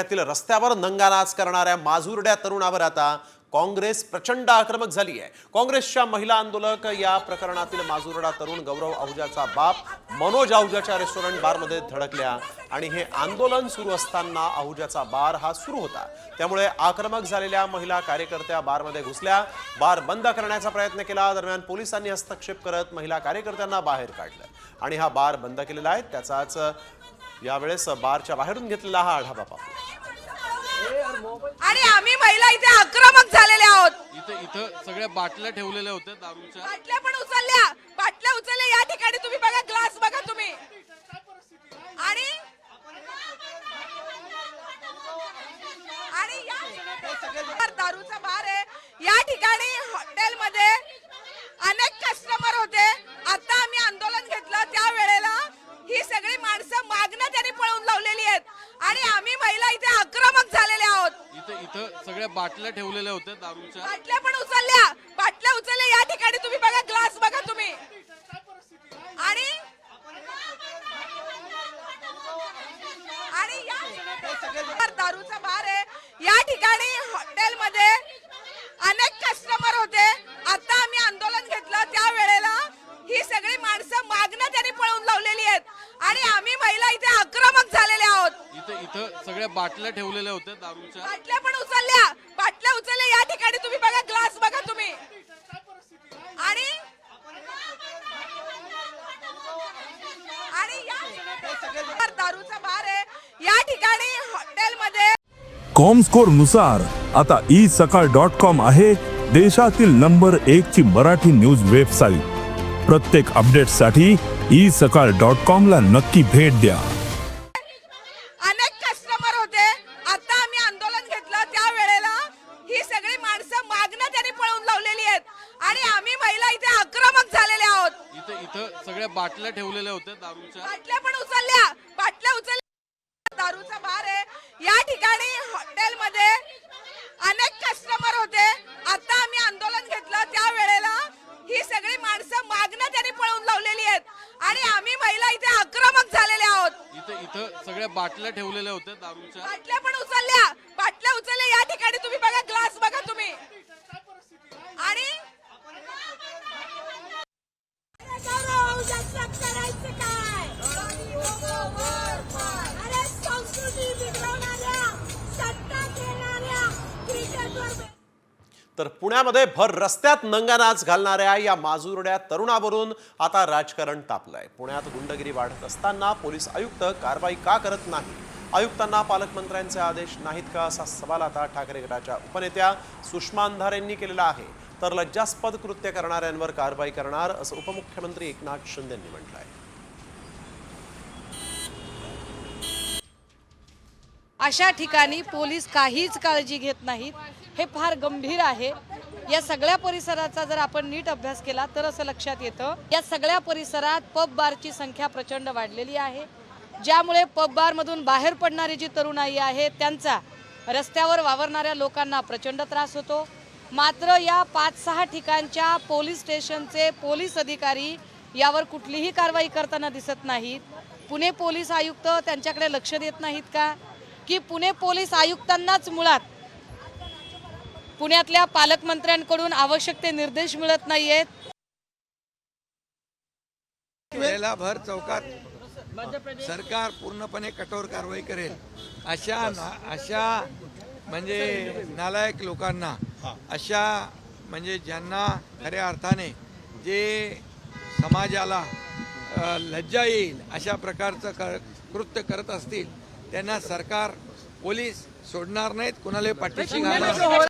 पुण्यातील रस्त्यावर नंगानाच करणाऱ्या माजुरड्या तरुणावर आता काँग्रेस प्रचंड आक्रमक झाली आहे. काँग्रेसच्या महिला आंदोलक या प्रकरणातील माजुरडा तरुण गौरव आहुजाचा बाप मनोज आहुजाच्या रेस्टॉरंट बारमध्ये धडकल्या आणि हे आंदोलन सुरू असताना आहुजाचा बार हा सुरू होता. त्यामुळे आक्रमक झालेल्या महिला कार्यकर्त्या बारमध्ये घुसल्या. बार बंद करण्याचा प्रयत्न केला. दरम्यान पोलिसांनी हस्तक्षेप करत महिला कार्यकर्त्यांना बाहेर काढलं आणि हा बार बंद केलेला आहे. त्याचाच यावेळेस बारच्या बाहेरून घेतलेला हा आढावा पाहू. आणि आम्ही महिला इथे आक्रमक झालेले आहोत. इथं इथं सगळ्या बाटल्या ठेवलेल्या होत्या दारूच्या. बाटल्या पण उचलल्या. बाटल्या उचलल्या. या ठिकाणी तुम्ही बघा तुम्ही आणि आणि या दारूचा बार आहे या ठिकाणी हॉटेलमध्ये अनेक कस्टमर होते आता आम्ही आंदोलन घेतलं त्या वेळेला ही सगळी माणसं मागणं त्यांनी पळवून लावलेली आहेत आणि आम्ही महिला इथे आक्रमक झालेले आहोत इथं इथं सगळ्या बाटल्या ठेवलेल्या होत्या दारूच्या. बाटल्या पण उचलल्या. बाटल्या उचलल्या. या ठिकाणी तुम्ही बघा ग्लास बघा तुम्ही. आणि आणि या दारूचा बार आहे. या ठिकाणी हॉटेलमध्ये अनेक कस्टमर होते आता आम्ही आंदोलन घेतलं त्या वेळेला ही सगळी माणसं मागणं त्यांनी पळवून लावलेली आहेत आणि आम्ही महिला इथे आक्रमक झालेले आहोत इथं सगळ्या बाटल्या ठेवलेल्या होत्या दारूच्या. बाटल्या पण उचलल्या. बाटल्या उचलल्या. या ठिकाणी तुम्ही बघा ग्लास बघा तुम्ही. आणि आणि या दारूचा बार आहे. या ठिकाणी हॉटेलमध्ये कॉमस्कोरनुसार आता ई सकाळ डॉट कॉम आहे देशातील नंबर एक ची मराठी न्यूज वेबसाईट. प्रत्येक अपडेटसाठी ई सकाळ डॉट कॉम ला नक्की भेट द्या अनेक कस्टमर होते आता आम्ही आंदोलन घेतलं त्या वेळेला ही सगळी माणसं मागणं त्यांनी पळवून लावलेली आहेत आणि आम्ही महिला इथे आक्रमक झालेले आहोत इथं इथं सगळ्या बाटल्या ठेवलेल्या होत्या दारूच्या. बाटल्या पण उचलल्या. बाटल्या उचलल्या. दारूचा बार आहे. या ठिकाणी हॉटेलमध्ये अनेक कस्टमर होते. आता आम्ही आंदोलन घेतलं. त्या वेळेला ही सगळी माणसं मागणं त्यांनी पळवून लावलेली आहेत. आणि आम्ही महिला इथे आक्रमक झालेले आहोत. इथं इथं सगळ्या बाटल्या ठेवलेल्या होत्या दारूच्या. बाटल्या पण उचलल्या. बाटल्या उचलल्या. या ठिकाणी तुम्ही बघा तर पुण्यामध्ये भर रस्त्यात नंगानाच घालणाऱ्या या माजुरड्या तरुणावरून आता राजकारण तापलंय. पुण्यात गुंडगिरी वाढत असताना पोलीस आयुक्त कारवाई का करत नाही? आयुक्तांना पालकमंत्र्यांचे आदेश नाहीत का असा सवाल आता ठाकरे गटाच्या उपनेत्या सुषमा अंधारेंनी केलेला आहे. तर लज्जास्पद कृत्य करणाऱ्यांवर कारवाई करणार असं उपमुख्यमंत्री एकनाथ शिंदे यांनी म्हटलं आहे अशा ठिकाणी पोलीस काहीच काळजी घेत नाहीत. हे फार गंभीर आहे. या सगळ्या परिसराचा जर आपण नीट अभ्यास केला तर असं लक्षात येतं या सगळ्या परिसरात पब बारची संख्या प्रचंड वाढलेली आहे. ज्यामुळे पब बारमधून बाहेर पडणारी जी तरुणाई आहे त्यांचा रस्त्यावर वावरणाऱ्या लोकांना प्रचंड त्रास होतो. मात्र या पाच सहा ठिकाणच्या पोलीस स्टेशनचे पोलीस अधिकारी यावर कुठलीही कारवाई करताना दिसत नाहीत. पुणे पोलीस आयुक्त त्यांच्याकडे लक्ष देत नाहीत का? की पुणे पोलीस आयुक्तांनाच मुळात पुण्यातल्या पालकमंत्र्यांकडून आवश्यक ते निर्देश मिळत नाहीयेत. भर चौकात सरकार पूर्णपणे कठोर कारवाई करेल. अशा ना अशा म्हणजे नालायक लोकांना अशा म्हणजे ज्यांना खऱ्या अर्थाने जे समाजाला लज्जा येईल अशा प्रकारचं कर कृत्य करत असतील त्यांना सरकार पोलीस सोडणार नाहीत कुणाला पाठीशी घालणार